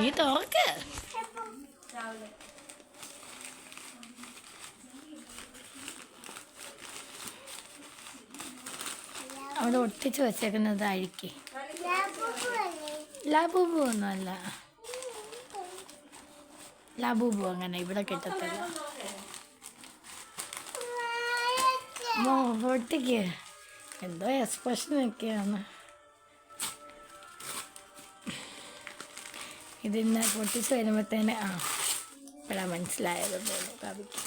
നീ തുറക്ക് അവിടെ ഒട്ടിച്ച് വെച്ചേക്കുന്നത് അഴുക്കി. ലബൂബു ഒന്നുമല്ല. ലബൂബു അങ്ങനെ ഇവിടെ കിട്ടത്തില്ല. മോ ഒട്ടിക്ക്. എന്തോ എക്സ്പ്രഷൻ ഇതിന്ന് പൊട്ടിച്ച് വരുമ്പോഴത്തേന് ആ ഇവിടെ മനസ്സിലായത് പോലെ കവിക്ക്.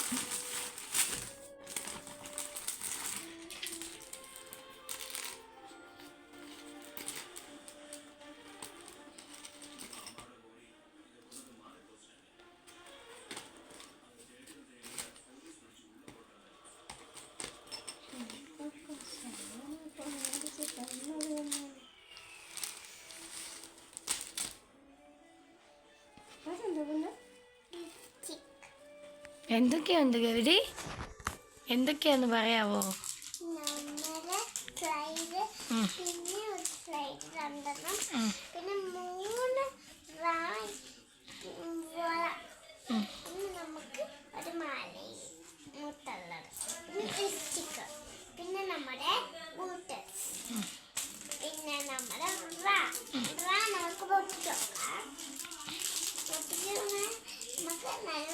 എന്തൊക്കെയുണ്ട് ഗൗരി? എന്തൊക്കെയാന്ന് പറയാവോ? പിന്നെ മൂന്ന് നമുക്ക് ഒരു മുത്തുള്ളത്. പിന്നെ പിന്നെ നമ്മുടെ പിന്നെ നമ്മുടെ റാ റ നമുക്ക് പൊട്ടിച്ചോ പൊട്ടിക്കുന്ന നമുക്ക് നല്ല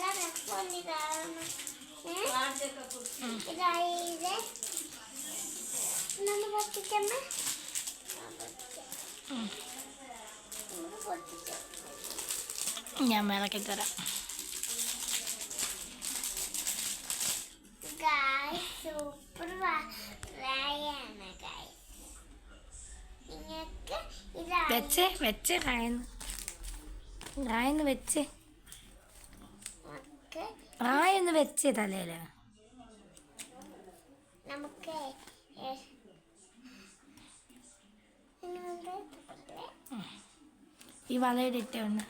ഞാൻ മേലക്കി തരാം. സൂപ്പർ വായാണ് വെച്ച് വെച്ച് റായെന്ന് റായെന്ന് വെച്ച്. റായെന്ന് വെച്ച് തലയിൽ. നമുക്ക് ഈ വളയുടെ ഇട്ട ഒന്ന്.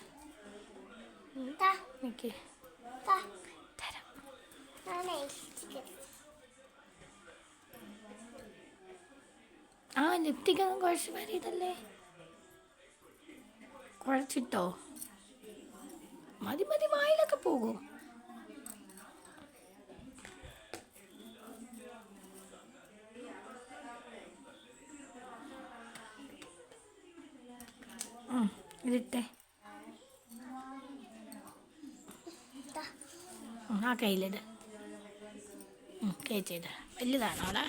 തരാം. ആ ലിപ്റ്റിക്കൊന്നും കുഴച്ച് വരിയതല്ലേ കുഴച്ചിട്ടോ മതി മതി വായിലൊക്കെ പോകും. ഇതിട്ടെ. ആ കയ്യിലിട്. കയറ്റിട്ട് വലുതാണോ അവിടെ?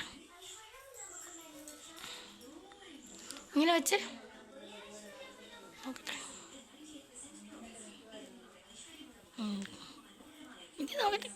ഇങ്ങനെ വെച്ച്. നോക്കട്ടെ. ഇത് നോക്കട്ടെ.